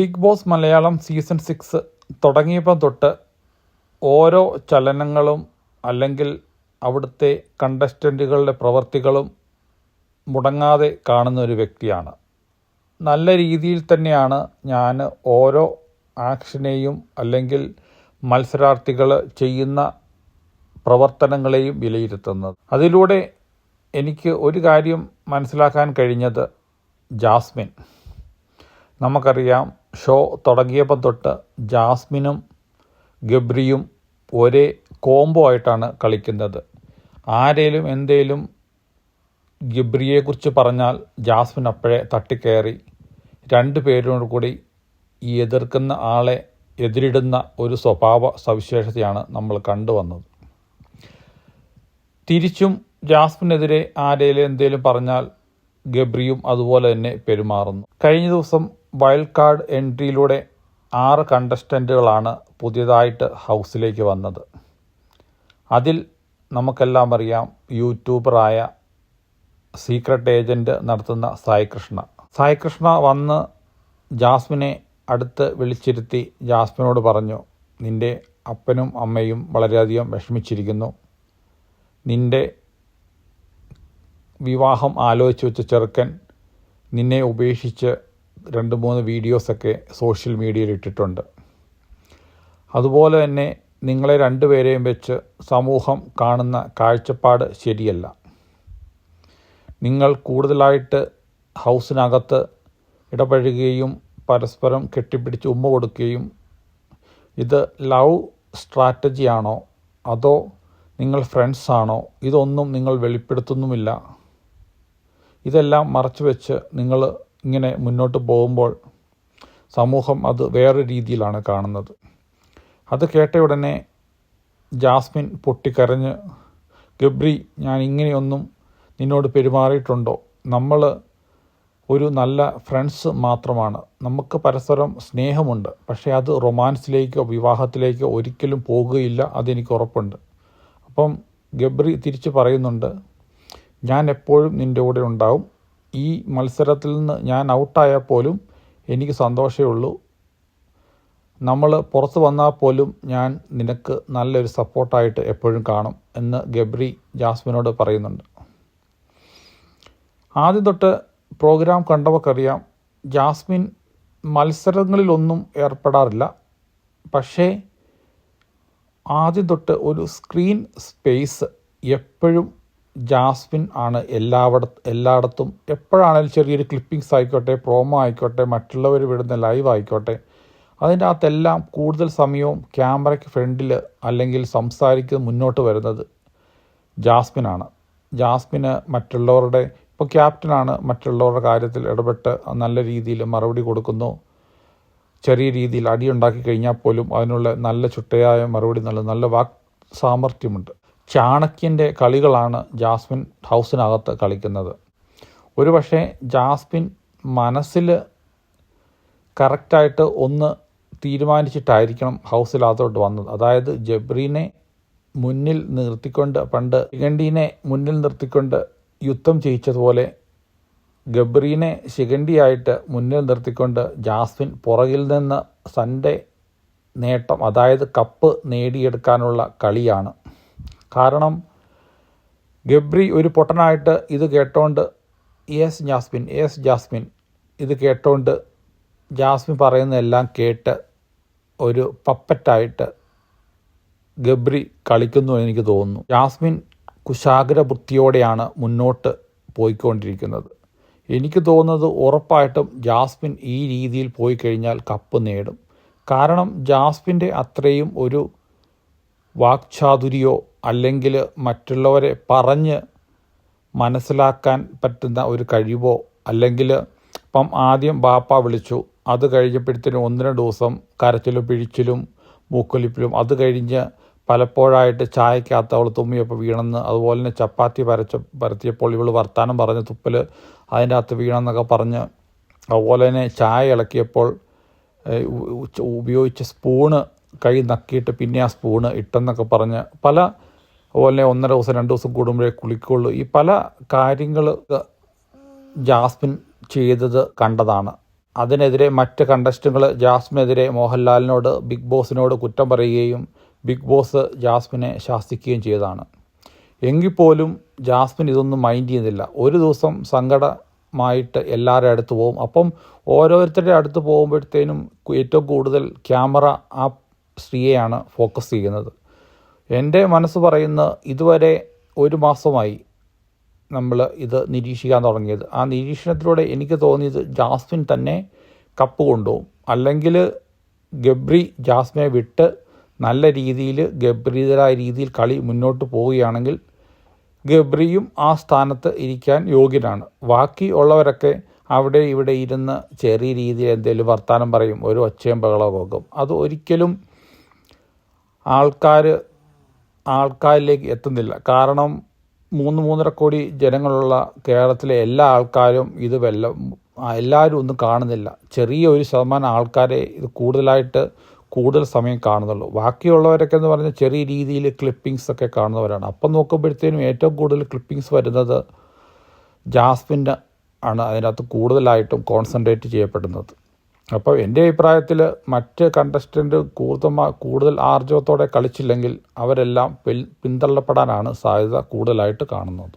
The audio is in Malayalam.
Bigg Boss Malayalam season six തുടങ്ങിയപ്പോൾ തൊട്ട് ഓരോ ചലനങ്ങളും അല്ലെങ്കിൽ അവിടുത്തെ കണ്ടസ്റ്റന്റുകളുടെ പ്രവർത്തികളും മുടങ്ങാതെ കാണുന്ന ഒരു വ്യക്തിയാണ്. നല്ല രീതിയിൽ തന്നെയാണ് ഞാൻ ഓരോ ആക്ഷനെയും അല്ലെങ്കിൽ മത്സരാർത്ഥികൾ ചെയ്യുന്ന പ്രവർത്തനങ്ങളെയും വിലയിരുത്തുന്നത്. അതിലൂടെ എനിക്ക് ഒരു കാര്യം മനസ്സിലാക്കാൻ കഴിഞ്ഞത് ജാസ്മിൻ. നമുക്കറിയാം ഷോ തുടങ്ങിയപ്പം തൊട്ട് ജാസ്മിനും ഗബ്രിയും ഒരേ കോംബോ ആയിട്ടാണ് കളിക്കുന്നത്. ആരേലും എന്തേലും ഗബ്രിയെക്കുറിച്ച് പറഞ്ഞാൽ ജാസ്മിൻ അപ്പോഴേ തട്ടിക്കയറി. രണ്ട് പേരോട് കൂടി ഈ എതിർക്കുന്ന ആളെ എതിരിടുന്ന ഒരു സ്വഭാവ സവിശേഷതയാണ് നമ്മൾ കണ്ടുവന്നത് തിരിച്ചും ജാസ്മിനെതിരെ ആരേലും എന്തേലും പറഞ്ഞാൽ ഗബ്രിയും അതുപോലെ തന്നെ പെരുമാറുന്നു. കഴിഞ്ഞ ദിവസം വൈൽഡ് കാർഡ് എൻട്രിയിലൂടെ ആറ് കണ്ടസ്റ്റന്റുകളാണ് പുതിയതായിട്ട് ഹൗസിലേക്ക് വന്നത്. അതിൽ നമുക്കെല്ലാം അറിയാം യൂട്യൂബറായ സീക്രട്ട് ഏജന്റ് നടത്തുന്ന സായികൃഷ്ണ. സായികൃഷ്ണ സായി കൃഷ്ണ വന്ന് ജാസ്മിനെ അടുത്ത് വിളിച്ചിരുത്തി ജാസ്മിനോട് പറഞ്ഞു നിന്റെ അപ്പനും അമ്മയും വളരെയധികം വിഷമിച്ചിരിക്കുന്നു. നിന്റെ വിവാഹം ആലോചിച്ച് വെച്ച ചെറുക്കൻ നിന്നെ ഉപേക്ഷിച്ച് രണ്ട് മൂന്ന് വീഡിയോസൊക്കെ സോഷ്യൽ മീഡിയയിൽ ഇട്ടിട്ടുണ്ട്. അതുപോലെ തന്നെ നിങ്ങളെ രണ്ടുപേരെയും വെച്ച് സമൂഹം കാണുന്ന കാഴ്ചപ്പാട് ശരിയല്ല. നിങ്ങൾ കൂടുതലായിട്ട് ഹൗസിനകത്ത് ഇടപഴകുകയും പരസ്പരം കെട്ടിപ്പിടിച്ച് ഉമ്മ കൊടുക്കുകയും ഇത് ലവ് സ്ട്രാറ്റജിയാണോ? അതോ നിങ്ങൾ ഫ്രണ്ട്സാണോ ഇതൊന്നും നിങ്ങൾ വെളിപ്പെടുത്തുന്നുമില്ല. ഇതെല്ലാം മറച്ചു വെച്ച് നിങ്ങൾ ഇങ്ങനെ മുന്നോട്ട് പോകുമ്പോൾ സമൂഹം അത് വേറെ രീതിയിലാണ് കാണുന്നത്. അത് കേട്ട ഉടനെ ജാസ്മിൻ പൊട്ടിക്കരഞ്ഞ് ഗബ്രി ഞാൻ ഇങ്ങനെയൊന്നും നിന്നോട് പെരുമാറിയിട്ടുണ്ടോ? നമ്മൾ ഒരു നല്ല ഫ്രണ്ട്സ് മാത്രമാണ്. നമുക്ക് പരസ്പരം സ്നേഹമുണ്ട്. പക്ഷേ അത് റൊമാൻസിലേക്കോ വിവാഹത്തിലേക്കോ ഒരിക്കലും പോകുകയില്ല അതെനിക്ക് ഉറപ്പുണ്ട്. അപ്പം ഗബ്രി തിരിച്ച് പറയുന്നുണ്ട് ഞാൻ എപ്പോഴും നിന്റെ കൂടെ ഉണ്ടാവും. ഈ മത്സരത്തിൽ നിന്ന് ഞാൻ ഔട്ടായാൽ പോലും എനിക്ക് സന്തോഷമേ ഉള്ളൂ. നമ്മൾ പുറത്ത് വന്നാൽ പോലും ഞാൻ നിനക്ക് നല്ലൊരു സപ്പോർട്ടായിട്ട് എപ്പോഴും കാണും എന്ന് ഗബ്രി ജാസ്മിനോട് പറയുന്നുണ്ട്. ആദ്യം തൊട്ട് പ്രോഗ്രാം കണ്ടവർക്കറിയാം ജാസ്മിൻ മത്സരങ്ങളിലൊന്നും ഏർപ്പെടാറില്ല. പക്ഷേ ആദ്യം തൊട്ട് ഒരു സ്ക്രീൻ സ്പേസ് എപ്പോഴും ജാസ്മിൻ ആണ് എല്ലാവിട എല്ലായിടത്തും എപ്പോഴാണെങ്കിലും ചെറിയൊരു ക്ലിപ്പിങ്സ് ആയിക്കോട്ടെ പ്രോമോ ആയിക്കോട്ടെ മറ്റുള്ളവർ വിടുന്ന ലൈവ് ആയിക്കോട്ടെ. അതിന്റെ അകത്തെല്ലാം കൂടുതൽ സമയവും ക്യാമറയ്ക്ക് ഫ്രണ്ടിൽ അല്ലെങ്കിൽ സംസാരിക്കുന്ന മുന്നോട്ട് വരുന്നത് ജാസ്മിനാണ് ജാസ്മിന് മറ്റുള്ളവരുടെ ഇപ്പോൾ ക്യാപ്റ്റനാണ് മറ്റുള്ളവരുടെ കാര്യത്തിൽ ഇടപെട്ട് നല്ല രീതിയിൽ മറുപടി കൊടുക്കുന്നു. ചെറിയ രീതിയിൽ അടിയുണ്ടാക്കി കഴിഞ്ഞാൽ പോലും അതിനുള്ള നല്ല ചുട്ടയായ മറുപടി നല്ല നല്ല വാക് സാമർഥ്യമുണ്ട്. ചാണക്യന്റെ കളികളാണ് ജാസ്മിൻ ഹൗസിനകത്ത് കളിക്കുന്നത്. ഒരു പക്ഷേ ജാസ്മിൻ മനസ്സിൽ കറക്റ്റായിട്ട് ഒന്ന് തീരുമാനിച്ചിട്ടായിരിക്കണം ഹൗസിലാത്തോട്ട് വന്നത്. അതായത് ജബ്രീനെ മുന്നിൽ നിർത്തിക്കൊണ്ട് പണ്ട് ശിഖണ്ഡീനെ മുന്നിൽ നിർത്തിക്കൊണ്ട് യുദ്ധം ചെയ്യിച്ചതുപോലെ ഗബ്രീനെ ശിഖണ്ഡിയായിട്ട് മുന്നിൽ നിർത്തിക്കൊണ്ട് ജാസ്മിൻ പുറകിൽ നിന്ന് സന്റെ നേട്ടം അതായത് കപ്പ് നേടിയെടുക്കാനുള്ള കളിയാണ് കാരണം ഗബ്രി ഒരു പൊട്ടനായിട്ട് ഇത് കേട്ടോണ്ട് എസ് ജാസ്മിൻ എസ് ജാസ്മിൻ. ഇത് കേട്ടോണ്ട് ജാസ്മിൻ പറയുന്നതെല്ലാം കേട്ട് ഒരു പപ്പറ്റായിട്ട് ഗബ്രി കളിക്കുന്നു എനിക്ക് തോന്നുന്നു. ജാസ്മിൻ കുശാഗ്ര വൃത്തിയോടെയാണ് മുന്നോട്ട് പോയിക്കൊണ്ടിരിക്കുന്നത്. എനിക്ക് തോന്നുന്നത് ഉറപ്പായിട്ടും ജാസ്മിൻ ഈ രീതിയിൽ പോയി കഴിഞ്ഞാൽ കപ്പ് നേടും. കാരണം ജാസ്മിന്റെ അത്രയും ഒരു വാക്ചാതുരിയോ അല്ലെങ്കിൽ മറ്റുള്ളവരെ പറഞ്ഞ് മനസ്സിലാക്കാൻ പറ്റുന്ന ഒരു കഴിവോ? അല്ലെങ്കിൽ ഇപ്പം ആദ്യം ബാപ്പ വിളിച്ചു. അത് കഴിഞ്ഞപ്പോഴത്തേനും ഒന്ന് രണ്ട് ദിവസം കരച്ചിലും പിഴിച്ചിലും മൂക്കൊലിപ്പിലും അത് കഴിഞ്ഞ് പലപ്പോഴായിട്ട് ചായക്കകത്ത് അവൾ തുമ്മിയപ്പോൾ വീണെന്ന് അതുപോലെ തന്നെ ചപ്പാത്തി പരച്ച പരത്തിയപ്പോൾ ഇവൾ വർത്താനം പറഞ്ഞ് തുപ്പൽ അതിന്റെ അകത്ത് വീണെന്നൊക്കെ പറഞ്ഞ് അതുപോലെ തന്നെ ചായ ഇളക്കിയപ്പോൾ ഉപയോഗിച്ച സ്പൂണ് കൈ നക്കിയിട്ട് പിന്നെ ആ സ്പൂണ് ഇട്ടെന്നൊക്കെ പറഞ്ഞ് പല അതുപോലെ ഒന്നര ദിവസം രണ്ട് ദിവസം കൂടുമ്പോഴേ കുളിക്കുള്ളൂ ഈ പല കാര്യങ്ങൾ ജാസ്മിൻ ചെയ്തത് കണ്ടതാണ്. അതിനെതിരെ മറ്റ് കണ്ടസ്റ്റുകൾ ജാസ്മിനെതിരെ മോഹൻലാലിനോട് ബിഗ് ബോസിനോട് കുറ്റം പറയുകയും ബിഗ് ബോസ് ജാസ്മിനെ ശാസിക്കുകയും ചെയ്തതാണ്. എങ്കിൽ പോലും ജാസ്മിൻ ഇതൊന്നും മൈൻഡ് ചെയ്യുന്നില്ല. ഒരു ദിവസം സങ്കടമായിട്ട് എല്ലാവരുടെ അടുത്ത് പോകും. അപ്പം ഓരോരുത്തരുടെ അടുത്ത് പോകുമ്പോഴത്തേനും ഏറ്റവും കൂടുതൽ ക്യാമറ ആ സ്ത്രീയെയാണ് ഫോക്കസ് ചെയ്യുന്നത്. എന്റെ മനസ്സ് പറയുന്ന ഇതുവരെ ഒരു മാസമായി നമ്മൾ ഇത് നിരീക്ഷിക്കാൻ തുടങ്ങിയത്. ആ നിരീക്ഷണത്തിലൂടെ എനിക്ക് തോന്നിയത് ജാസ്മിൻ തന്നെ കപ്പ് കൊണ്ടുപോകും. അല്ലെങ്കിൽ ഗബ്രി ജാസ്മിനെ വിട്ട് നല്ല രീതിയിൽ ഗബ്രീതരായ രീതിയിൽ കളി മുന്നോട്ട് പോവുകയാണെങ്കിൽ ഗബ്രിയും ആ സ്ഥാനത്ത് ഇരിക്കാൻ യോഗ്യനാണ്. ബാക്കി ഉള്ളവരൊക്കെ അവിടെ ഇവിടെ ഇരുന്ന് ചെറിയ രീതിയിൽ എന്തെങ്കിലും വർത്തമാനം പറയും. ഒരു ഒച്ചയും ബഹളവും അത് ഒരിക്കലും ആൾക്കാർ ആൾക്കാരിലേക്ക് എത്തുന്നില്ല. കാരണം മൂന്ന് മൂന്നര കോടി ജനങ്ങളുള്ള കേരളത്തിലെ എല്ലാ ആൾക്കാരും ഇത് വല്ല എല്ലാവരും ഒന്നും കാണുന്നില്ല. ചെറിയ ഒരു ശതമാനം ആൾക്കാരെ ഇത് കൂടുതലായിട്ട് കൂടുതൽ സമയം കാണുന്നുള്ളൂ. ബാക്കിയുള്ളവരൊക്കെ എന്ന് പറഞ്ഞാൽ ചെറിയ രീതിയിൽ ക്ലിപ്പിങ്സ് ഒക്കെ കാണുന്നവരാണ്. അപ്പം നോക്കുമ്പോഴത്തേനും ഏറ്റവും കൂടുതൽ ക്ലിപ്പിങ്സ് വരുന്നത് ജാസ്മിന്റെ ആണ്. അതിനകത്ത് കൂടുതലായിട്ടും കോൺസെൻട്രേറ്റ് ചെയ്യപ്പെടുന്നത്. അപ്പോൾ എന്റെ അഭിപ്രായത്തിൽ മറ്റ് കണ്ടസ്റ്റന്റ് കൂടുതൽ കൂടുതൽ ആർജവത്തോടെ കളിച്ചില്ലെങ്കിൽ അവരെല്ലാം പിന്തള്ളപ്പെടാനാണ് സാധ്യത കൂടുതലായിട്ട് കാണുന്നത്.